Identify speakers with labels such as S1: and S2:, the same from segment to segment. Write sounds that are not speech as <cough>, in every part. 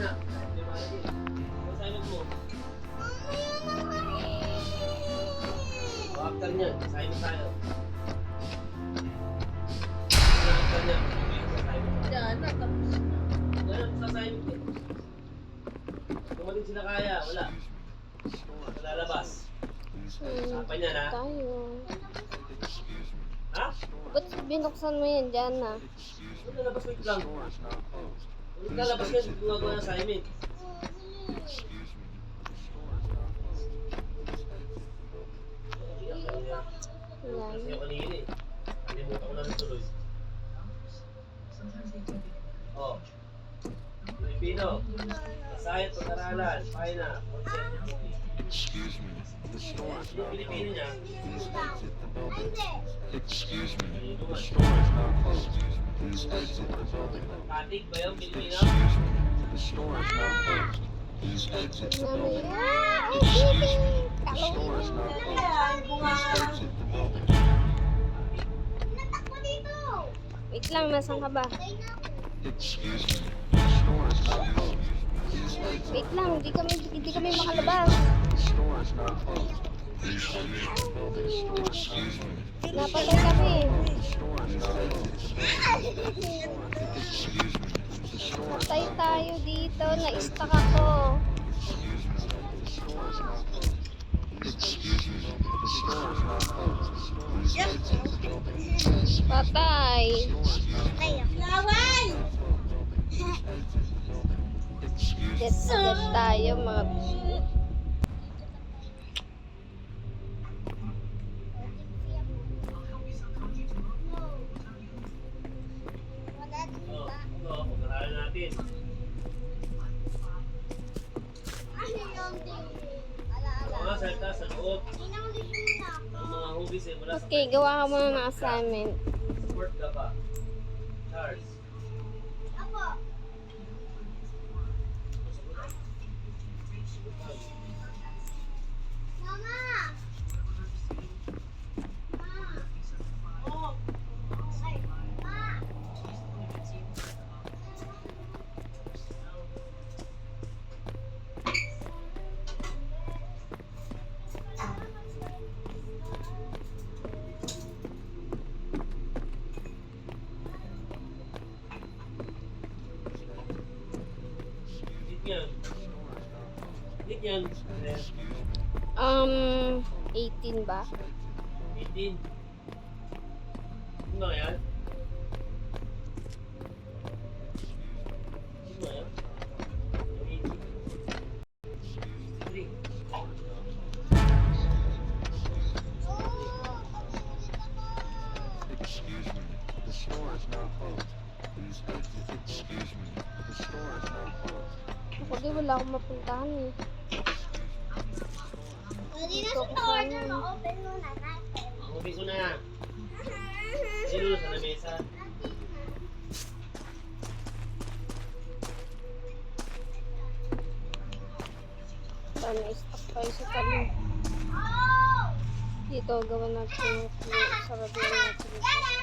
S1: After niya, kasama tayo. After niya, Diyan
S2: na, tapos na.
S1: Diyan, sasayang ko. Tumaling sila kaya, wala. Wala
S3: labas.
S1: Sapa niya na.
S3: Tayo.
S1: Ha?
S3: Ba't binuksan mo yan dyan na?
S1: Wala labas ko yung lang. Lalabas yan, gumagawa ng assignment.
S3: Yan.
S1: Kasi ako kanina eh. Kalimutan ko na rin tuloy. Oh. Pilipino. Masayat pag-aralan. Paina.
S4: Excuse me, the store is not closed.
S1: niya.
S4: Please exit the building. Excuse me, the store is not closed. Please exit the building. Excuse me, the store is not closed. Please exit the building.
S3: oh, baby!
S4: The store is not closed. Please exit the building.
S3: Wait lang, nasan ka ba?
S4: Excuse me, the store is not closed. Please exit
S3: Wait lang, hindi kami, hindi kami makalabas.
S4: The store is not closed. Please exit the building. Excuse me,
S3: Napatay kami. Patay tayo dito, na-stuck ako.
S4: Excuse me, the store is not
S1: Ang salita sa loob ng mga hobbies eh, mula sa
S3: Okay, gawa ka muna ng assignment.
S1: Sport ka ba? Charles. Hit yan.
S3: Um, 18 ba?
S1: 18. Ano yan? Ano yan? 18. 3.
S4: Excuse me, the store is not closed. Please. Excuse me, the store is not closed.
S3: Ako di wala akong mapuntahan eh.
S1: Ang hobby ko na. <laughs> Sino sa lamesa?
S3: Saan na-stuck tayo sa tabi. Dito, gawa natin yung <laughs> sarado natin.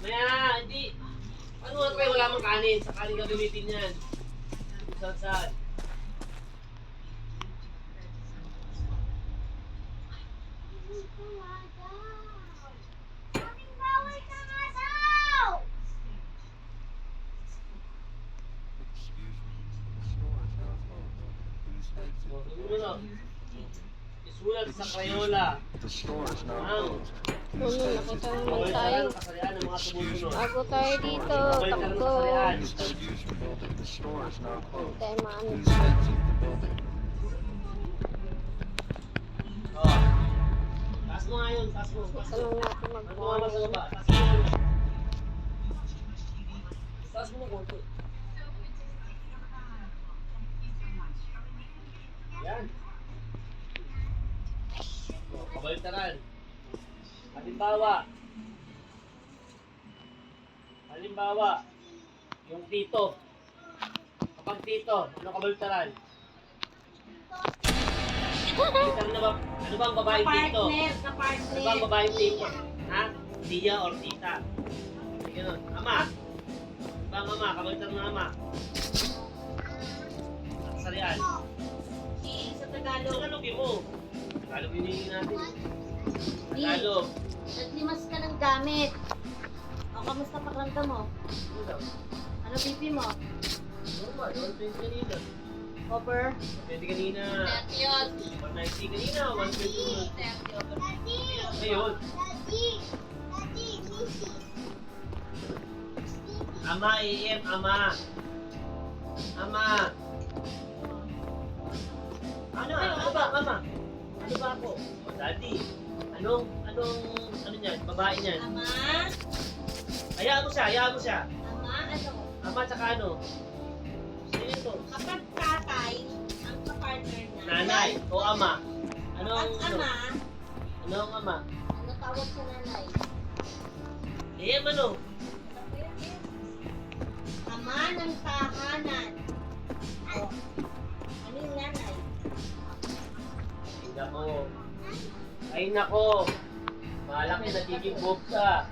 S1: Mamaya, hindi. Ano nga tayo wala mang kanin? Sa gagamitin yan. Saan saan?
S4: Excuse me, the store is not closed. Please exit.
S1: O, sumunod. Isulat sa Crayola.
S4: The store is not
S1: Ang
S4: closed.
S3: Ano, nakita naman tayo.
S1: ng kasarian ng mga sumusunod.
S3: Bago tayo dito,
S1: Bawal ka ng
S3: takbo.
S4: not closed.
S3: Tayo maano.
S4: Please exit the building.
S1: O. Taas mo nga yun. Taas mo. Taas
S3: Ito
S1: mo.
S3: lang natin
S1: Ano nga mas
S3: mag-morning.
S1: baba? Taas mo yun. Taas mo na konti. Yan. O, kabaltaran. Halimbawa. Halimbawa. Yung tito. Kapag tito, ano kabaltaran? Kabaliktaran na ba? Ano ba ang babaeng tito?
S2: Partner,
S1: Ano ba ang
S2: ka-partner.
S1: babaeng tito? Ha? Tiya or tita? Ganun. Ama. Ano ba ang ama? Kabaliktaran ng ama. Sarian.
S2: Tagalog.
S1: Tagalogin mo? Tagalog hinihingi natin.
S2: Di.
S1: Tagalog.
S2: Naglimas ka ng gamit. O, kamusta pakiramdam mo?
S1: Ano daw?
S2: Ano BP mo?
S1: Normal. 120 kanina.
S2: Copper?
S1: 120 kanina. 190 kanina. 120 Ngayon. Ama, AM, ama. Ama. Ano, ano ba, ama? Ano ba ako? Oh, daddy. Anong, anong, ano niyan? Babae niyan?
S2: Ama?
S1: Hayaan mo siya, hayaan mo siya.
S2: Ama, ano?
S1: Ama, tsaka ano? Sino ito?
S2: Kapag tatay, ang kapartner na.
S1: Nanay o ama? Ano ang,
S2: Kapag
S1: ano?
S2: ama,
S1: Ano ang ama?
S2: ano tawag sa nanay?
S1: AM, ano?
S2: Ama ng tahanan. O,
S1: nako. Ay, nako. Malaki, nagiging bobsa.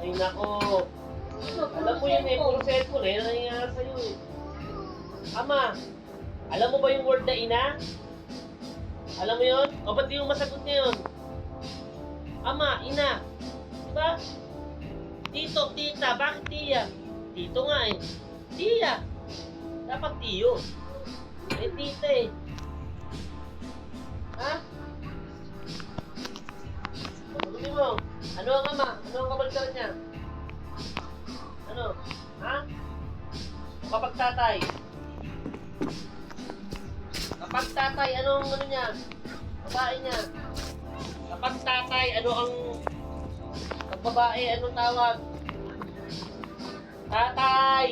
S1: Ay, nako. Alam mo yun eh, puro cellphone eh. Nangyayari sa'yo eh? Ama, alam mo ba yung word na ina? Alam mo yun? O ba't di mo masagot ngayon? Ama, ina. Diba? Tito, tita, bakit tiya? Tito nga eh. Tiya. Dapat tiyo. Eh, tita eh. Tatay. Kapag tatay, anong ano niya? Babae niya. Kapag tatay, ano ang pag babae, anong tawag? Tatay!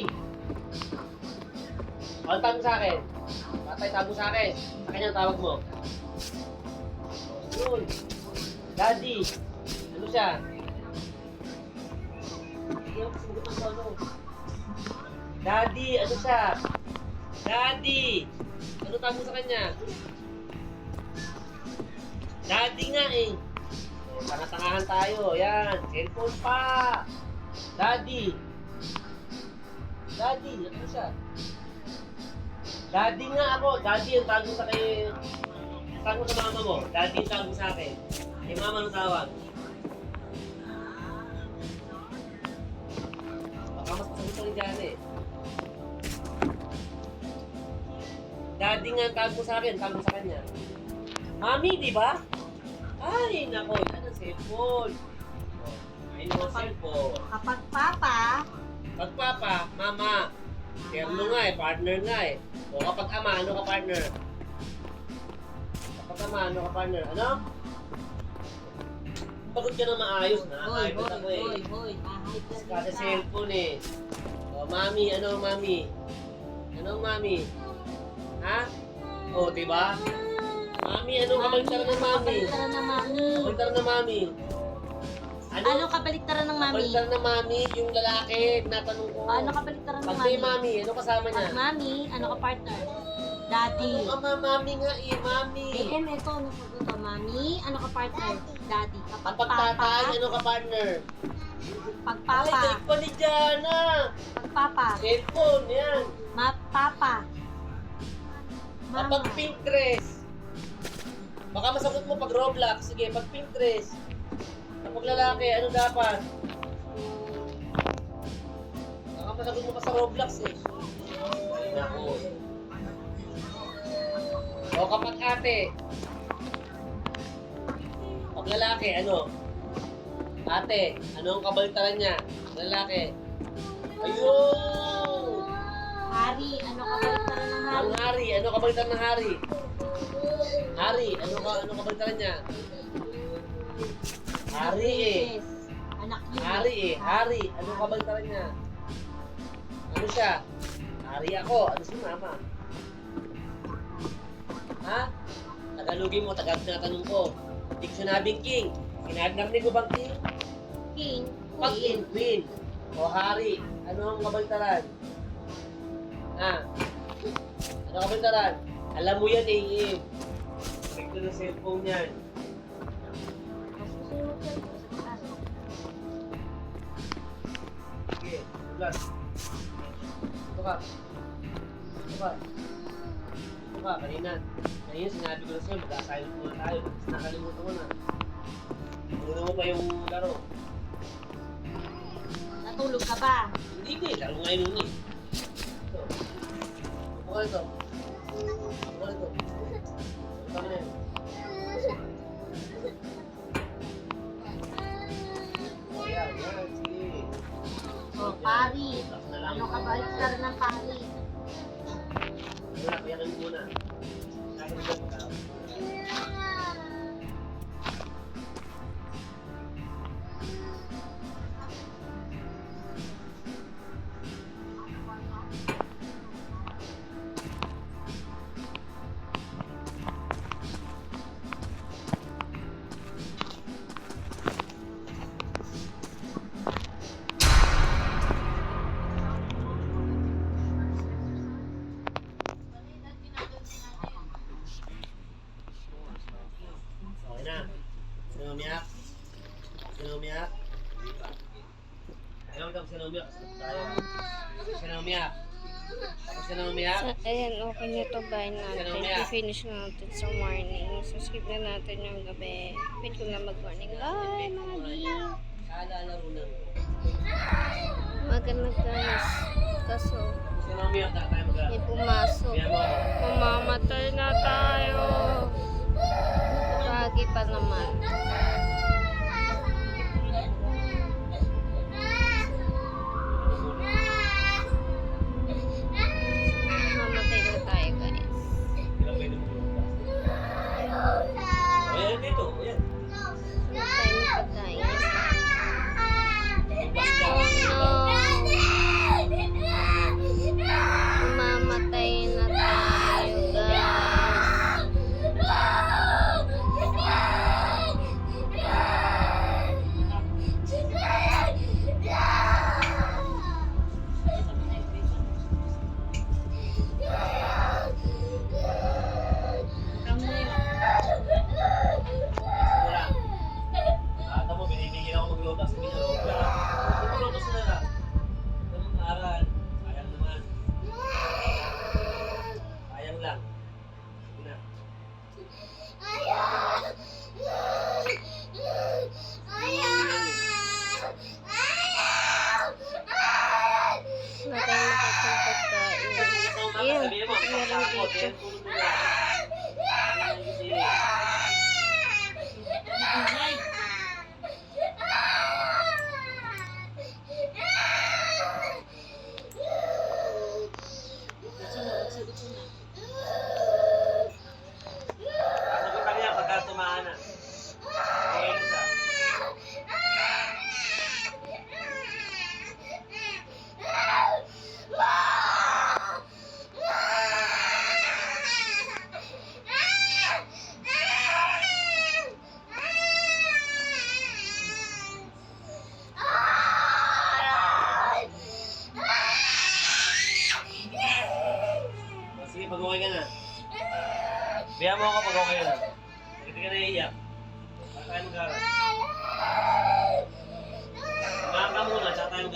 S1: Ano tawag sa akin? Tatay, tawag sa akin. Sa kanya ang tawag mo. Yun. Daddy. Ano siya? Hindi ako sumagot ng tono. Daddy, ano siya? Daddy! Ano tawag mo sa kanya? Daddy nga eh. Oh, Tanga-tangahan tayo. Yan. Cellphone pa. Daddy. Daddy, ano siya? Daddy nga ako. Daddy ang tawag mo sa kay... Tawag mo sa mama mo. Daddy ang tawag mo sa akin. Kay mama ang tawag. Baka mas masagot ka rin dyan eh. Daddy nga ang tawag mo sa akin. Tawag mo sa kanya. Mami, di ba? Ay, nako. Yan ang cellphone. Ayun ang cellphone.
S2: Kapag papa,
S1: Pag papa, mama, terno nga eh, partner nga eh. O kapag ama, ano ka partner? Kapag ama, ano ka partner? Ano? Pagod ka na maayos na.
S2: hoy,
S1: Kahit
S2: hoy,
S1: ako eh.
S2: hoy, hoy, kahit na
S1: Kasi cellphone eh. O mami, ano mami? Ano mami? Ha? O, diba? Mami, ano kabaliktaran ng mami?
S2: Kabaliktaran ng mami.
S1: Kabaliktaran ng mami. Ano?
S2: Ano kabaliktaran ng mami?
S1: Kabaliktaran ng mami, yung lalaki, natanong ko.
S2: Ano kabaliktaran ng
S1: Pag
S2: mami?
S1: may mami, ano kasama niya?
S2: Pag mami, ano ka partner? Daddy.
S1: Ano ama, mami nga eh, mami.
S2: Eh, em, ito, ano ko? Mami, ano ka partner? Daddy. Kapag papa,
S1: tatay, ano ka partner?
S2: pag
S1: Ay, galit pa ni Jana.
S2: pag papa,
S1: Cellphone, yan.
S2: ma papa.
S1: Kapag
S2: Mama.
S1: pink dress. Baka masagot mo pag Roblox. Sige, pag pink dress. Kapag lalaki, ano dapat? Baka masagot mo pa sa Roblox eh. Ay, naku. O kapag ate. Pag lalaki, ano? Ate, ano ang kabaltaran niya? Lalaki. Ayun!
S2: Hari, ano kabaliktaran ng hari?
S1: Ang hari, ano kabaltaran ng hari? Hari, ano ka ano kabaltaran niya? Hari eh.
S2: Anak yun.
S1: Hari eh, hari, ano kabaltaran niya? Ano siya? Hari ako, ano si mama? Ha? Tagalogin mo, Tagalog na tanong ko. Hindi ko sinabing king. Sinabing ko bang king?
S2: King.
S1: Pag
S2: Queen.
S1: king, queen. O hari, ano ang kabaltaran? Ha? Ano kabaltaran? Alam mo yan eh. Ito na cellphone
S2: taas.
S1: Sige, ulat. Ito ka. Ito ka. Ito ka, kanina. Kanina sinabi ko na sa'yo, magkasilent muna tayo. Tapos nakalimutan mo na. Una mo pa yung laro.
S2: Natulog ka ba?
S1: Hindi ka eh, laro ngayon nun eh. Ayan, yan, sige.
S2: Oh, pari. Ano ka ba? Star ng pari.
S1: Umiyak? Sino umiyak? Ayaw mo sino umiyak. Tayo. Sino umiyak? Sino umiyak?
S3: Sa, ayan, okay na to bye natin. I-finish na natin sa morning. So, skip na natin yung gabi. Wait ko na mag-morning. Bye, mga di. Maganda guys. Kaso, may pumasok.
S1: Ako.
S3: Mamamatay na tayo. Lagi pa naman.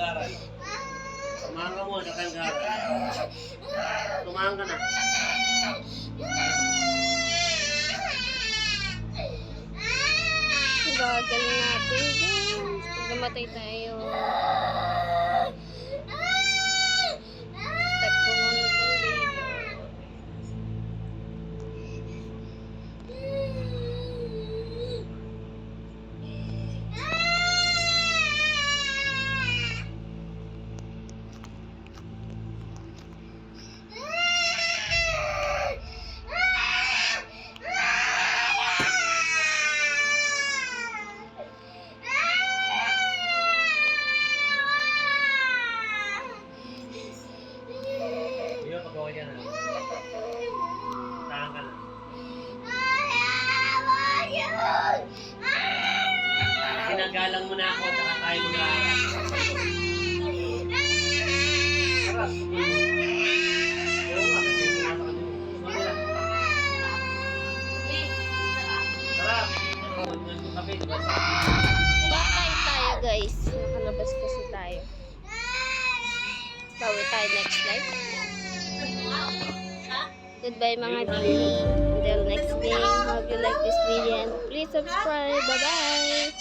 S1: Mag-aaral. Samahan ka muna, mag-aaral. Tumahan ka na.
S3: Gagaling natin. Pag namatay tayo. Bye tayo guys. Nakalabas kasi tayo. Bawi tayo next live. Goodbye mga D. Until next game. Hope you like this video and please subscribe. Bye bye.